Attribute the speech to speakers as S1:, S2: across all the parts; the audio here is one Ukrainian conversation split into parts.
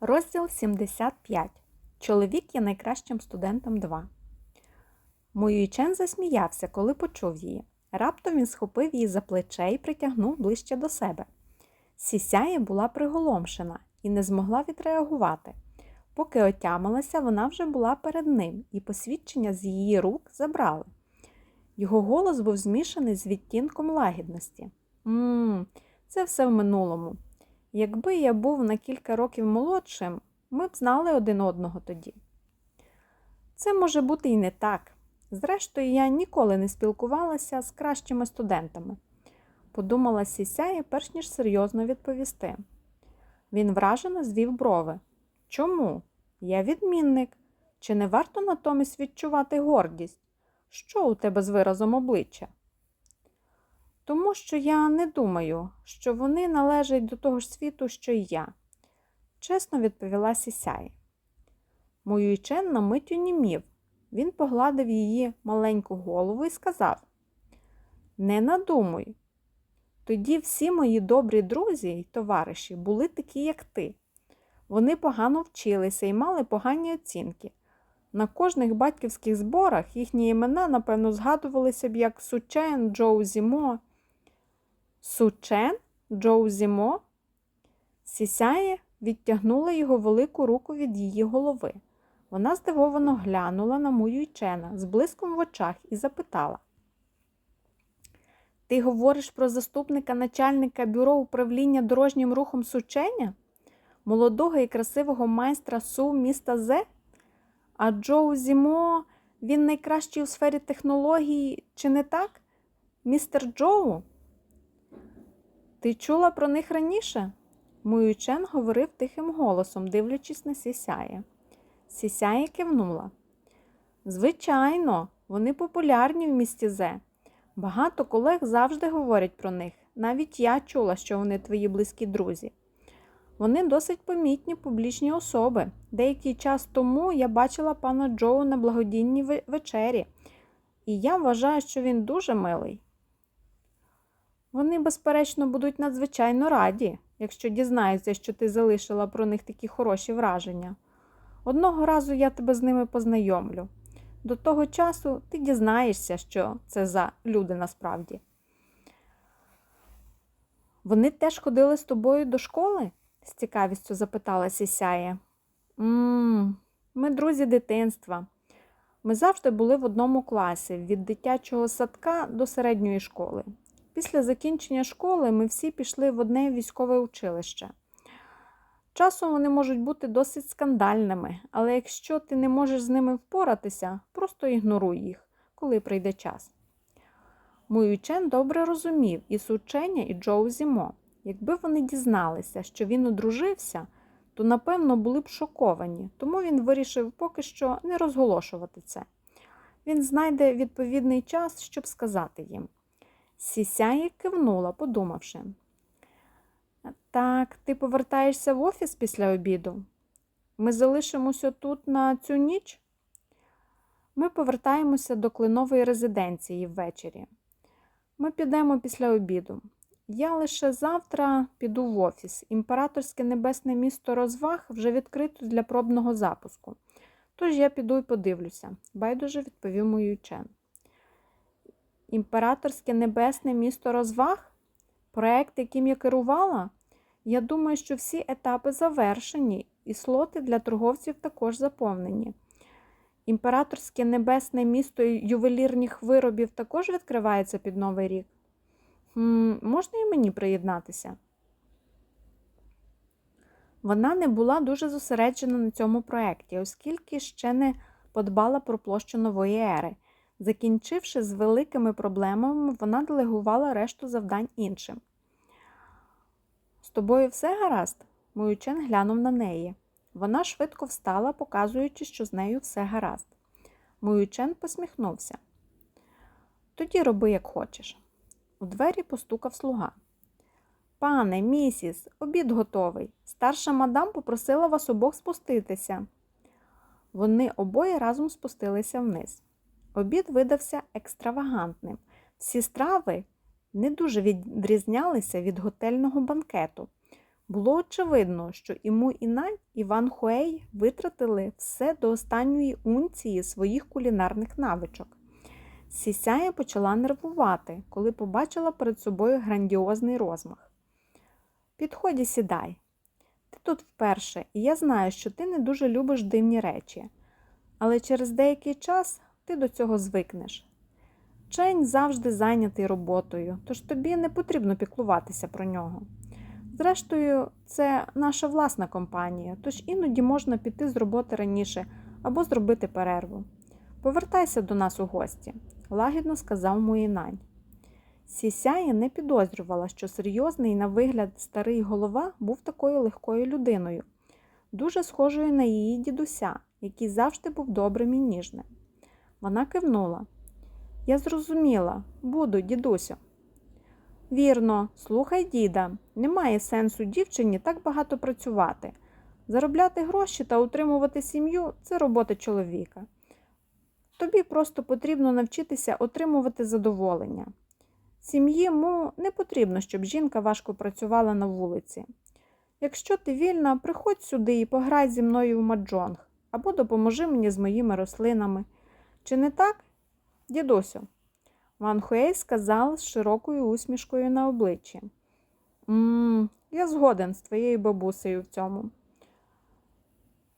S1: Розділ 75. Чоловік є найкращим студентом 2. Моюйчен засміявся, коли почув її. Раптом він схопив її за плече і притягнув ближче до себе. Сісяє була приголомшена і не змогла відреагувати. Поки отямилася, вона вже була перед ним, і посвідчення з її рук забрали. Його голос був змішаний з відтінком лагідності. Мм, це все в минулому. Якби я був на кілька років молодшим, ми б знали один одного тоді. Це може бути і не так. Зрештою, я ніколи не спілкувалася з кращими студентами, подумала сісяє, перш ніж серйозно відповісти. Він вражено звів брови. Чому? Я відмінник. Чи не варто натомість відчувати гордість? Що у тебе з виразом обличчя? Тому що я не думаю, що вони належать до того ж світу, що й я, чесно відповіла Сісяй. Моюйчен на мить унімів. Він погладив її маленьку голову і сказав: Не надумуй. Тоді всі мої добрі друзі й товариші були такі, як ти. Вони погано вчилися і мали погані оцінки. На кожних батьківських зборах їхні імена, напевно, згадувалися б як Сучен, Джоу Зімо. Сучен? Джоу Зімо? Сісяє відтягнула його велику руку від її голови. Вона здивовано глянула на Муюйчена з блиском в очах і запитала. Ти говориш про заступника начальника бюро управління дорожнім рухом Сученя? Молодого і красивого майстра Су міста Зе? А Джоу Зімо, він найкращий у сфері технологій, чи не так? Містер Джоу? Ти чула про них раніше? Муючен говорив тихим голосом, дивлячись на Сісяє. Сісяє кивнула. Звичайно, вони популярні в місті Зе. Багато колег завжди говорять про них. Навіть я чула, що вони твої близькі друзі. Вони досить помітні публічні особи. Деякий час тому я бачила пана Джоу на благодійній вечері, і я вважаю, що він дуже милий. Вони, безперечно, будуть надзвичайно раді, якщо дізнаються, що ти залишила про них такі хороші враження. Одного разу я тебе з ними познайомлю. До того часу ти дізнаєшся, що це за люди насправді. Вони теж ходили з тобою до школи? з цікавістю запитала Сісяє. Мм, ми друзі дитинства. Ми завжди були в одному класі від дитячого садка до середньої школи. Після закінчення школи ми всі пішли в одне військове училище. Часом вони можуть бути досить скандальними, але якщо ти не можеш з ними впоратися, просто ігноруй їх, коли прийде час. Муючен добре розумів і Сученя, і Джоу Зімо. Якби вони дізналися, що він одружився, то напевно були б шоковані, тому він вирішив поки що не розголошувати це. Він знайде відповідний час, щоб сказати їм. Сісяє кивнула, подумавши. Так, ти повертаєшся в офіс після обіду? Ми залишимося тут на цю ніч? Ми повертаємося до клинової резиденції ввечері. Ми підемо після обіду. Я лише завтра піду в офіс. Імператорське небесне місто розваг вже відкрито для пробного запуску. Тож я піду і подивлюся, байдуже відповів мій учен. Імператорське небесне місто розваг? Проект, яким я керувала? Я думаю, що всі етапи завершені, і слоти для торговців також заповнені. Імператорське небесне місто ювелірних виробів також відкривається під Новий рік. Хм, Можна і мені приєднатися? Вона не була дуже зосереджена на цьому проєкті, оскільки ще не подбала про площу нової ери. Закінчивши з великими проблемами, вона делегувала решту завдань іншим. З тобою все гаразд? Моючен глянув на неї. Вона швидко встала, показуючи, що з нею все гаразд. Моючен посміхнувся. Тоді роби, як хочеш. У двері постукав слуга. Пане, місіс, обід готовий. Старша мадам попросила вас обох спуститися. Вони обоє разом спустилися вниз. Обід видався екстравагантним. Всі страви не дуже відрізнялися від готельного банкету. Було очевидно, що і Му Інань, і Ван Хуей витратили все до останньої унції своїх кулінарних навичок. Сісяя почала нервувати, коли побачила перед собою грандіозний розмах. Підході сідай. Ти тут вперше, і я знаю, що ти не дуже любиш дивні речі, але через деякий час ти до цього звикнеш. Чень завжди зайнятий роботою, тож тобі не потрібно піклуватися про нього. Зрештою, це наша власна компанія, тож іноді можна піти з роботи раніше або зробити перерву. Повертайся до нас у гості, лагідно сказав Муїнань. Сісяя не підозрювала, що серйозний на вигляд старий голова був такою легкою людиною, дуже схожою на її дідуся, який завжди був добрим і ніжним. Вона кивнула. Я зрозуміла, буду, дідусю. Вірно, слухай діда, немає сенсу дівчині так багато працювати. Заробляти гроші та утримувати сім'ю це робота чоловіка. Тобі просто потрібно навчитися отримувати задоволення. Сім'ї му не потрібно, щоб жінка важко працювала на вулиці. Якщо ти вільна, приходь сюди і пограй зі мною в маджонг або допоможи мені з моїми рослинами. Чи не так, дідусю? Ван Хуей сказав з широкою усмішкою на обличчі. «Ммм, я згоден з твоєю бабусею в цьому.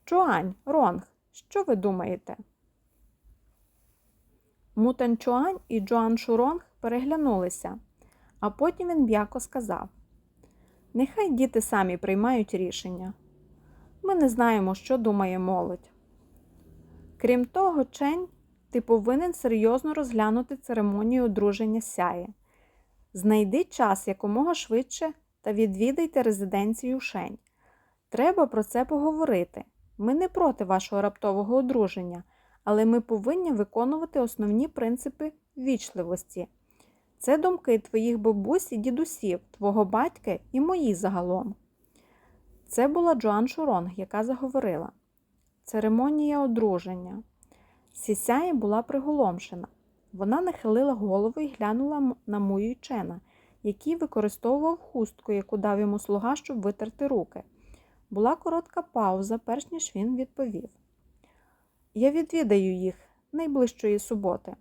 S1: Чуань, Ронг, що ви думаєте? Мутан Чуань і Джоан Шуронг переглянулися, а потім він м'яко сказав: Нехай діти самі приймають рішення. Ми не знаємо, що думає молодь. Крім того, Чень, ти повинен серйозно розглянути церемонію одруження сяє. Знайди час якомога швидше та відвідайте резиденцію Шень. Треба про це поговорити. Ми не проти вашого раптового одруження, але ми повинні виконувати основні принципи ввічливості. Це думки твоїх бабусь і дідусів, твого батька і мої загалом. Це була Джоан Шуронг, яка заговорила. Церемонія одруження. Сісяє була приголомшена. Вона нахилила голову і глянула на Мую Чена, який використовував хустку, яку дав йому слуга, щоб витерти руки. Була коротка пауза, перш ніж він відповів. Я відвідаю їх найближчої суботи.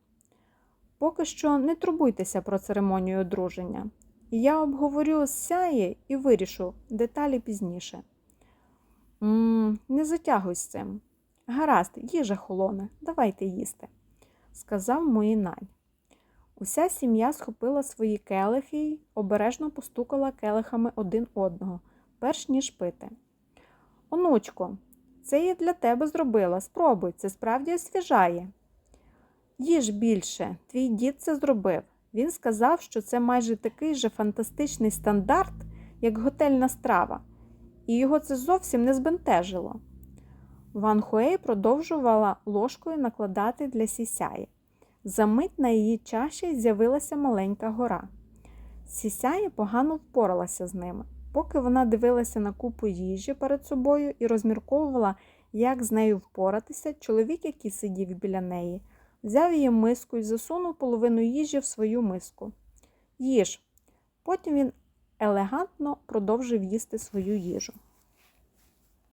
S1: Поки що не турбуйтеся про церемонію одруження. Я обговорю з сяє і вирішу деталі пізніше. «М-м, Не затягуй з цим. Гаразд, їжа холоне, давайте їсти, сказав Моїнань. Уся сім'я схопила свої келихи й обережно постукала келихами один одного, перш ніж пити. Онучко, це я для тебе зробила. Спробуй, це справді освіжає. Їж більше, твій дід це зробив. Він сказав, що це майже такий же фантастичний стандарт, як готельна страва, і його це зовсім не збентежило. Ван Хуей продовжувала ложкою накладати для сісяї. Замить на її чаші з'явилася маленька гора. Сісяя погано впоралася з ними. Поки вона дивилася на купу їжі перед собою і розмірковувала, як з нею впоратися, чоловік, який сидів біля неї, взяв її миску і засунув половину їжі в свою миску. Їж. Потім він елегантно продовжив їсти свою їжу.